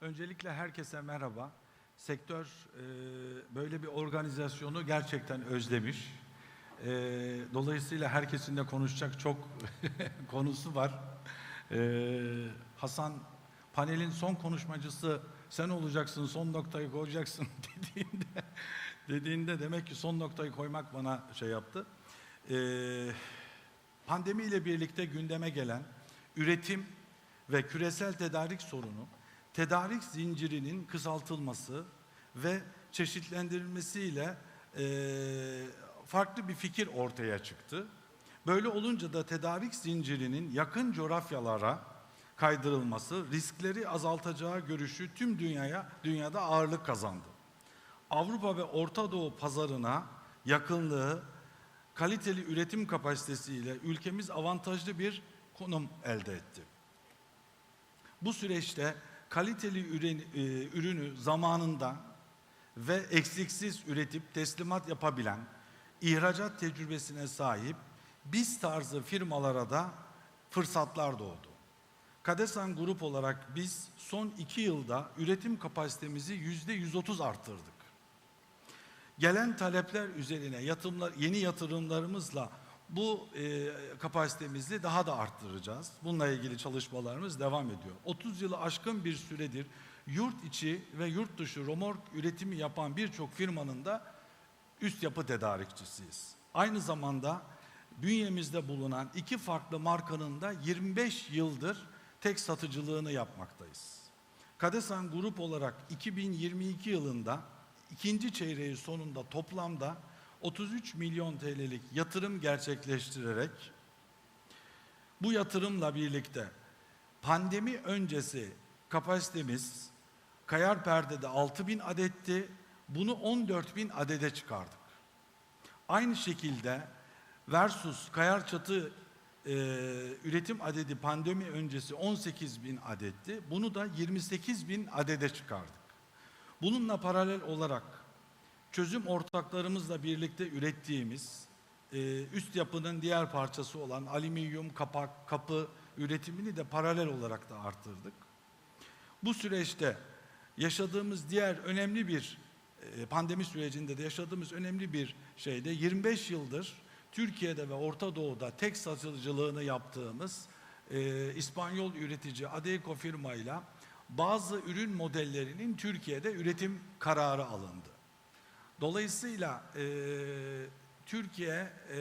Öncelikle herkese merhaba. Sektör e, böyle bir organizasyonu gerçekten özlemiş. E, dolayısıyla herkesin de konuşacak çok konusu var. E, Hasan panelin son konuşmacısı sen olacaksın, son noktayı koyacaksın dediğinde dediğinde demek ki son noktayı koymak bana şey yaptı. E, pandemiyle birlikte gündeme gelen üretim ve küresel tedarik sorunu, tedarik zincirinin kısaltılması ve çeşitlendirilmesiyle eee, farklı bir fikir ortaya çıktı. Böyle olunca da tedarik zincirinin yakın coğrafyalara kaydırılması riskleri azaltacağı görüşü tüm dünyaya dünyada ağırlık kazandı. Avrupa ve Orta Doğu pazarına yakınlığı, kaliteli üretim kapasitesiyle ülkemiz avantajlı bir konum elde etti. Bu süreçte kaliteli ürün- e, ürünü zamanında ve eksiksiz üretip teslimat yapabilen, ihracat tecrübesine sahip biz tarzı firmalara da fırsatlar doğdu. Kadesan Grup olarak biz son iki yılda üretim kapasitemizi yüzde 130 arttırdık. Gelen talepler üzerine yatırımlar, yeni yatırımlarımızla bu e, kapasitemizi daha da arttıracağız. Bununla ilgili çalışmalarımız devam ediyor. 30 yılı aşkın bir süredir yurt içi ve yurt dışı romork üretimi yapan birçok firmanın da üst yapı tedarikçisiyiz. Aynı zamanda bünyemizde bulunan iki farklı markanın da 25 yıldır tek satıcılığını yapmaktayız. Kadesan Grup olarak 2022 yılında ikinci çeyreği sonunda toplamda 33 milyon TL'lik yatırım gerçekleştirerek bu yatırımla birlikte pandemi öncesi kapasitemiz kayar perdede 6 bin adetti. Bunu 14 bin adede çıkardık. Aynı şekilde versus kayar çatı e, üretim adedi pandemi öncesi 18 bin adetti. Bunu da 28 bin adede çıkardık. Bununla paralel olarak çözüm ortaklarımızla birlikte ürettiğimiz e, üst yapının diğer parçası olan alüminyum, kapak, kapı üretimini de paralel olarak da arttırdık. Bu süreçte yaşadığımız diğer önemli bir e, pandemi sürecinde de yaşadığımız önemli bir şeyde 25 yıldır Türkiye'de ve Orta Doğu'da tek satıcılığını yaptığımız e, İspanyol üretici Adecco firmayla bazı ürün modellerinin Türkiye'de üretim kararı alındı. Dolayısıyla e, Türkiye e,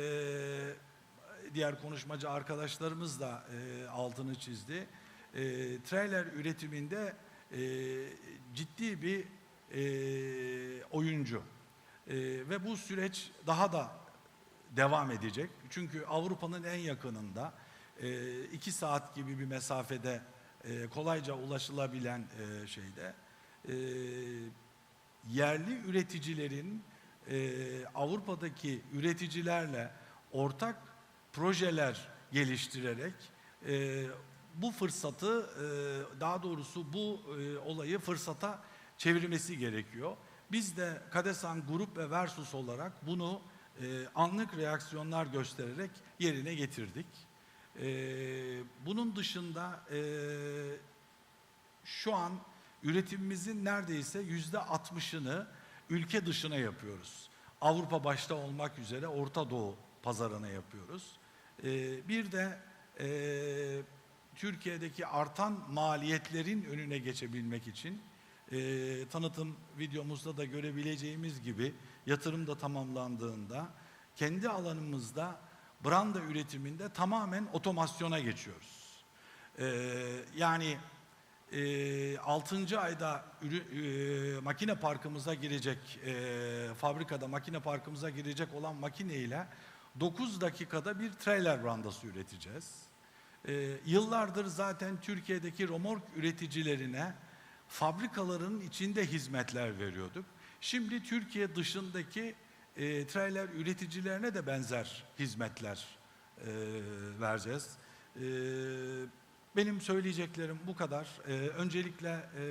diğer konuşmacı arkadaşlarımız da e, altını çizdi. E, trailer üretiminde e, ciddi bir e, oyuncu. E, ve bu süreç daha da devam edecek. Çünkü Avrupa'nın en yakınında e, iki saat gibi bir mesafede e, kolayca ulaşılabilen e, şeyde e, yerli üreticilerin e, Avrupa'daki üreticilerle ortak projeler geliştirerek e, bu fırsatı e, daha doğrusu bu e, olayı fırsata çevirmesi gerekiyor. Biz de Kadesan Grup ve Versus olarak bunu e, anlık reaksiyonlar göstererek yerine getirdik. E, bunun dışında e, şu an üretimimizin neredeyse yüzde 60'ını ülke dışına yapıyoruz. Avrupa başta olmak üzere Orta Doğu pazarına yapıyoruz. Ee, bir de e, Türkiye'deki artan maliyetlerin önüne geçebilmek için e, tanıtım videomuzda da görebileceğimiz gibi yatırım da tamamlandığında kendi alanımızda branda üretiminde tamamen otomasyona geçiyoruz. Ee, yani e, 6. ayda ürü, e, makine parkımıza girecek, e, fabrikada makine parkımıza girecek olan makine ile 9 dakikada bir trailer brandası üreteceğiz. E, yıllardır zaten Türkiye'deki romork üreticilerine fabrikaların içinde hizmetler veriyorduk. Şimdi Türkiye dışındaki e, trailer üreticilerine de benzer hizmetler e, vereceğiz. E, benim söyleyeceklerim bu kadar. Ee, öncelikle e,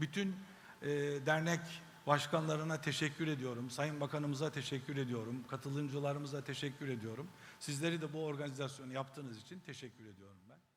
bütün e, dernek başkanlarına teşekkür ediyorum. Sayın Bakanımıza teşekkür ediyorum. Katılımcılarımıza teşekkür ediyorum. Sizleri de bu organizasyonu yaptığınız için teşekkür ediyorum ben.